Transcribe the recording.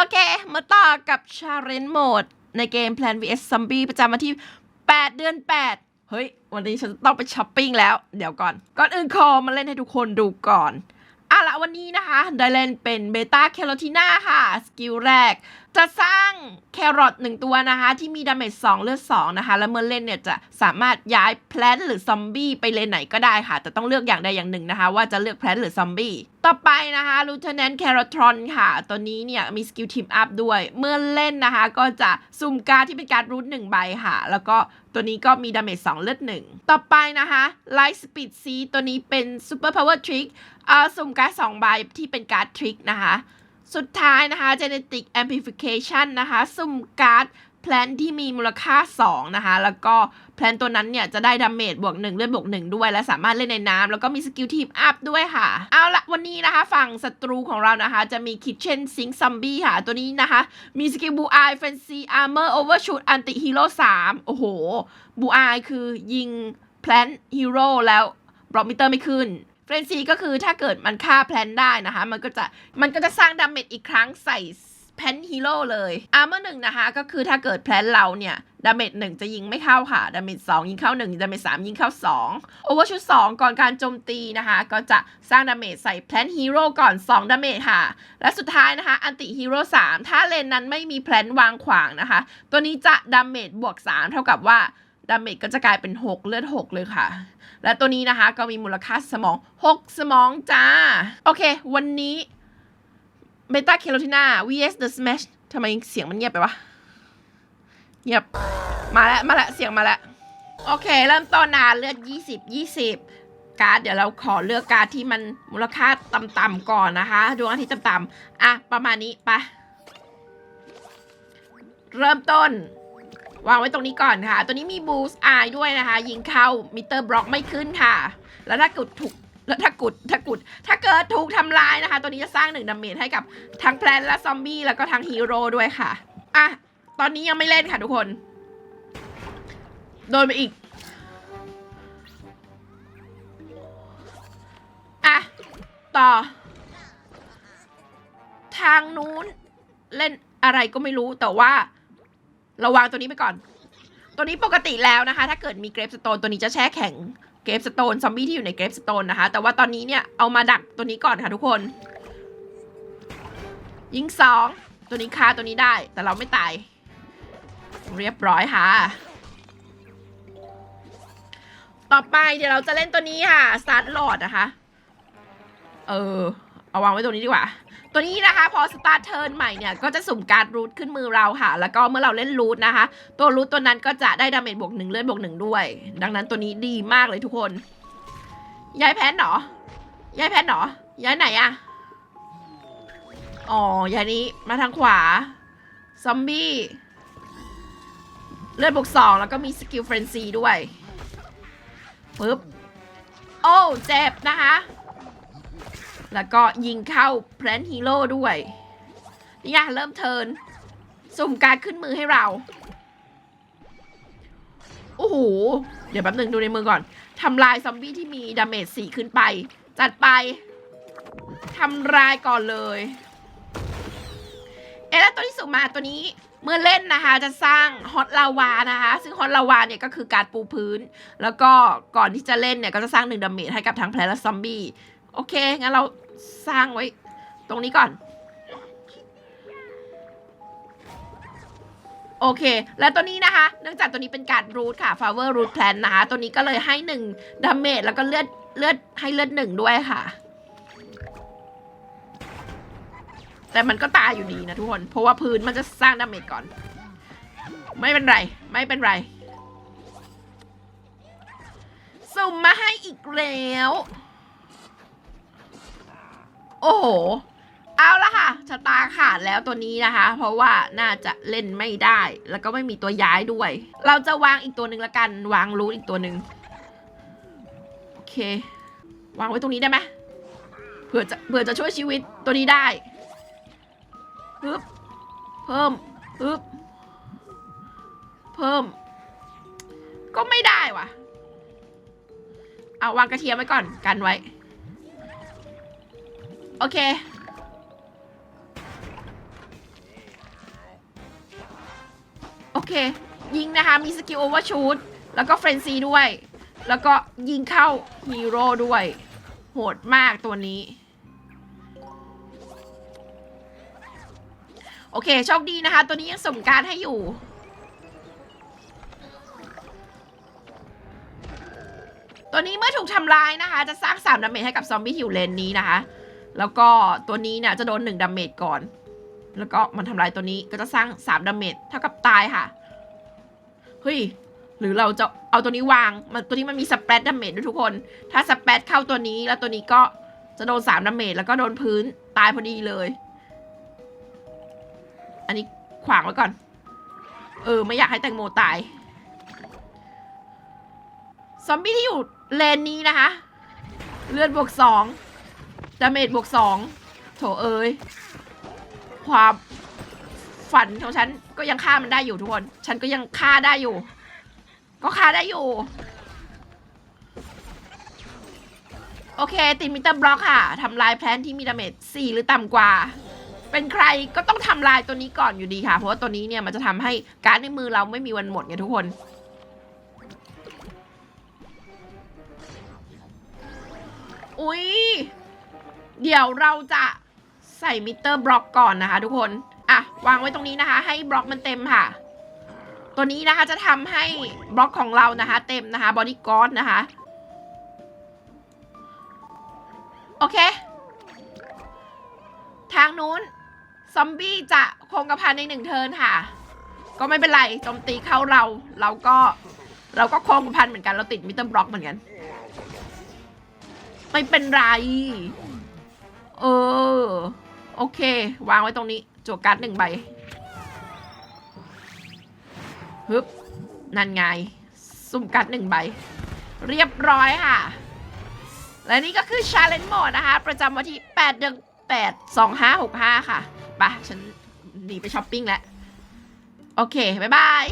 โอเค มาต่อกับ Challenge Mode ในเกม Plan vs Zombie ประจำวันที่ 8 เดือน 8 เฮ้ย วันนี้ฉันต้องไปช้อปปิ้งแล้ว เดี๋ยวก่อน ก่อนอื่นขอมาเล่นให้ทุกคนดูก่อนอะละวันนี้นะคะ ได้เล่นเป็นเบต้าแคโรทีนาค่ะ สกิลแรก จะสร้างแครอทหนึ่งตัวนะคะ ที่มีดาเมจ2เลือด2นะคะ แล้วเมื่อเล่นเนี่ยจะสามารถย้ายแพลนหรือซอมบี้ไปเลนไหนก็ได้ค่ะ แต่ต้องเลือกอย่างใดอย่างหนึ่งนะคะ ว่าจะเลือกแพลนหรือซอมบี้ต่อไปนะคะลูเทน a น t แครอทรอนค่ะ ตัวนี้เนี่ยมีสกิลทีมอัพด้วย เมื่อเล่นนะคะ ก็จะสุ่มการที่เป็นการรูทหนึ่งใบค่ะ แล้วก็ตัวนี้ก็มีดาเมจ2เลือดหนึ่งต่อไปนะคะไลท์สปีดซีตัวนี้เป็นซูเปอร์พาวเวอร์ทริกเอ่อสุ่มการสองใบที่เป็นการทริกนะคะ สุดท้ายนะคะ Genetic Amplification นะคะ สุ่มการ์ด แพลนที่มีมูลค่า 2 นะคะ แล้วก็แพลนตัวนั้นเนี่ย จะได้ดาเมจบวก1เลือดบวก 1 ด้วย และสามารถเล่นในน้ำแล้วก็มีสกิลทีมอัพด้วยค่ะ เอาละวันนี้นะคะ ฝั่งศัตรูของเรานะคะ จะมี Kitchen Sink Zombie ค่ะ ตัวนี้นะคะ มีสกิลบูอาย Fancy Armor Overshoot Anti Hero 3โอ้โหบูอายคือยิงแพลนฮีโร่แล้วบล็อกมิเตอร์ไม่ขึ้นเฟรนซีก็คือถ้าเกิดมันฆ่าแพลนได้นะคะ มันก็จะมันก็จะสร้างดาเมจอีกครั้งใส่ แพลนฮีโร่เลยอาร์เมอร์หนึ่งนะคะ ก็คือถ้าเกิดแพลนเราเนี่ยดาเมจหนึ่งจะยิงไม่เข้าค่ะ ดาเมจสองยิงเข้าหนึ่งดาเมจสามยิงเข้าสองโอเวอร์ชุดสองก่อนการโจมตีนะคะ ก็จะสร้างดาเมจใส่แพลนฮีโร่ก่อน2ดาเมจค่ะ และสุดท้ายนะคะ อันติฮีโร่3ถ้าเลนนั้นไม่มีแพลนวางขวางนะคะ ตัวนี้จะดาเมจบวก3เท่ากับว่าดาเมจก็จะกลายเป็น 6 เลือด 6 เลยค่ะ และตัวนี้นะคะก็มีมูลค่าสมอง 6 สมองจ้า โอเค วันนี้ เบต้าเคโรทีน่า vs the smash ทำไมเสียงมันเงียบไปวะ เงียบ มาแล้ว มาแล้ว เสียงมาแล้ว โอเค เริ่มต้นนาเลือด 20 20 การ์ด เดี๋ยวเราขอเลือกการ์ดที่มันมูลค่าต่ำๆก่อนนะคะ ดวงอาทิตย์ต่ำๆอะ ประมาณนี้ปะเริ่มต้น วางไว้ตรงนี้ก่อนค่ะ ตัวนี้มีบูส์อายด้วยนะคะ ยิงเข้ามิเตอร์บล็อกไม่ขึ้นค่ะ แล้วถ้ากุดถูก แล้วถ้ากุดถ้ากุด ถ้าเกิดถูกทำลายนะคะ ตัวนี้จะสร้างหนึ่งดาเมจให้กับทั้งแพลนและซอมบี้แล้วก็ทั้งฮีโร่ด้วยค่ะอะตอนนี้ยังไม่เล่นค่ะทุกคน โดนไปอีกอะต่อ ทางนู้นเล่นอะไรก็ไม่รู้แต่ว่าราวางตัวนี้ไปก่อน ตัวนี้ปกติแล้วนะคะ ถ้าเกิดมีเกรฟสโตนตัวนี้จะแช่แข็งเกรฟสโตนซอมบี้ที่อยู่ในเกรฟสโตนนะคะ แต่ว่าตอนนี้เนี่ยเอามาดักตัวนี้ก่อนค่ะทุกคน ยิงสองตัวนี้คาตัวนี้ได้ แต่เราไม่ตาย เรียบร้อยค่ะ ต่อไปเดี๋ยวเราจะเล่นตัวนี้ค่ะสตาร์ทหลอดนะคะ เออ เอาวางไว้ตรงนี้ดีกว่า ตัวนี้นะคะพอสตาร์ทเทิร์นใหม่เนี่ยก็จะสุ่มการ์ดรูทขึ้นมือเราค่ะ แล้วก็เมื่อเราเล่นรูทนะคะ ตัวรูทตัวนั้นก็จะได้ดาเมจบวกหนึ่งเลือดบวกหนึ่งด้วย ดังนั้นตัวนี้ดีมากเลยทุกคนย้ายแพนเหรอย้ายแพนเหรอย้ายไหนอะอ๋อย้ายนี้มาทางขวา ซอมบี้เลือดบวกสองแล้วก็มีสกิลเฟรนซีด้วยปึ๊บโอ้เจ็บนะคะ แล้วก็ยิงเข้าแพลนฮีโร่ด้วยนี่ไงเริ่มเทินสุ่มการขึ้นมือให้เรา โอ้โห เดี๋ยวแป๊บหนึ่งดูในมือก่อนทำลายซอมบี้ที่มีดาเมจสี่ขึ้นไป จัดไปทำลายก่อนเลย เอ๊ะแล้วตัวที่สุ่มมาตัวนี้เมื่อเล่นนะคะจะสร้างฮอตลาวานะคะ ซึ่งฮอตลาวาเนี่ยก็คือการปูพื้น แล้วก็ก่อนที่จะเล่นเนี่ยก็จะสร้างหนึ่งดาเมจให้กับทั้งแพลและซอมบี้ โอเค งั้นเราสร้างไว้ ตรงนี้ก่อน โอเค แล้วตัวนี้นะคะ เนื่องจากตัวนี้เป็นการรูทค่ะ flower root plan นะคะ ตัวนี้ก็เลยให้หนึ่งดาเมจแล้วก็เลือดเลือดให้เลือดหนึ่งด้วยค่ะ แต่มันก็ตายอยู่ดีนะทุกคน เพราะว่าพื้นมันจะสร้างดาเมจก่อน ไม่เป็นไร ไม่เป็นไร สุ่มมาให้อีกแล้ว โอ้โห เอาละค่ะชะตาขาดแล้วตัวนี้นะคะ เพราะว่าน่าจะเล่นไม่ได้ แล้วก็ไม่มีตัวย้ายด้วย เราจะวางอีกตัวหนึ่งละกัน วางรูทอีกตัวหนึ่งโอเค วางไว้ตรงนี้ได้ไหมเผื่อจะเผื่อจะช่วยชีวิตตัวนี้ได้ปึ๊บเพิ่มปึ๊บเพิ่ม ก็ไม่ได้ว่ะ เอาวางกระเทียมไว้ก่อนกันไว้ โอเค โอเค ยิงนะคะ มีสกิลโอเวอร์ชูดแล้วก็เฟรนซีด้วย แล้วก็ยิงเข้าฮีโร่ด้วย โหดมากตัวนี้ โอเค โชคดีนะคะ ตัวนี้ยังสมการให้อยู่ตัวนี้เมื่อถูกทำลายนะคะ จะสร้าง3ดาเมจให้กับซอมบี้ที่อยู่เลนนี้นะคะ แล้วก็ตัวนี้เนี่ยจะโดน1ดาเมจก่อน แล้วก็มันทำลายตัวนี้ก็จะสร้าง3ดาเมจเท่ากับตายค่ะ เฮ้ย หรือเราจะเอาตัวนี้วาง มันตัวนี้มันมีสเปรดดาเมจด้วยทุกคน ถ้าสเปรดเข้าตัวนี้แล้วตัวนี้ก็จะโดน3ดาเมจแล้วก็โดนพื้นตายพอดีเลย อันนี้ขวางไว้ก่อน เออ ไม่อยากให้แตงโมตาย ซอมบี้ที่อยู่เลนนี้นะคะ เลือดบวกสอง ดาเมจบวกสองโถเอ้ยความฝันของฉันก็ยังฆ่ามันได้อยู่ทุกคน ฉันก็ยังฆ่าได้อยู่ ก็ฆ่าได้อยู่ โอเค ติดมิเตอร์บล็อกค่ะทำลายแพลนที่มีดาเมจ4หรือต่ำกว่า เป็นใครก็ต้องทำลายตัวนี้ก่อนอยู่ดีค่ะ เพราะว่าตัวนี้เนี่ยมันจะทำให้การดในมือเราไม่มีวันหมดไงทุกคนอุ๊ย เดี๋ยวเราจะใส่มิเตอร์บล็อกก่อนนะคะ ทุกคน อะ วางไว้ตรงนี้นะคะ ให้บล็อกมันเต็มค่ะ ตัวนี้นะคะจะทำให้บล็อกของเรานะคะ เต็มนะคะบอดี้กอ d นะคะ โอเค ทางนู้น ซอมบี้จะคงกระพันในหนึ่งเทิร์นค่ะ ก็ไม่เป็นไรโจมตีเข้าเรา เราก็เราก็คงกระพันเหมือนกันเราติดมิเตอร์บล็อกเหมือนกัน ไม่เป็นไร เออ โอเค วางไว้ตรงนี้จั่วการ์ดหนึ่งใบฮึบนั่นไง สุ่มการ์ดหนึ่งใบ เรียบร้อยค่ะ และนี่ก็คือ Challenge Mode นะคะ ประจำวันที่ 8 เดือน 8 2565 ค่ะ ไปะฉันหนีไปช้อปปิ้งแล้ว โอเค บ๊ายบาย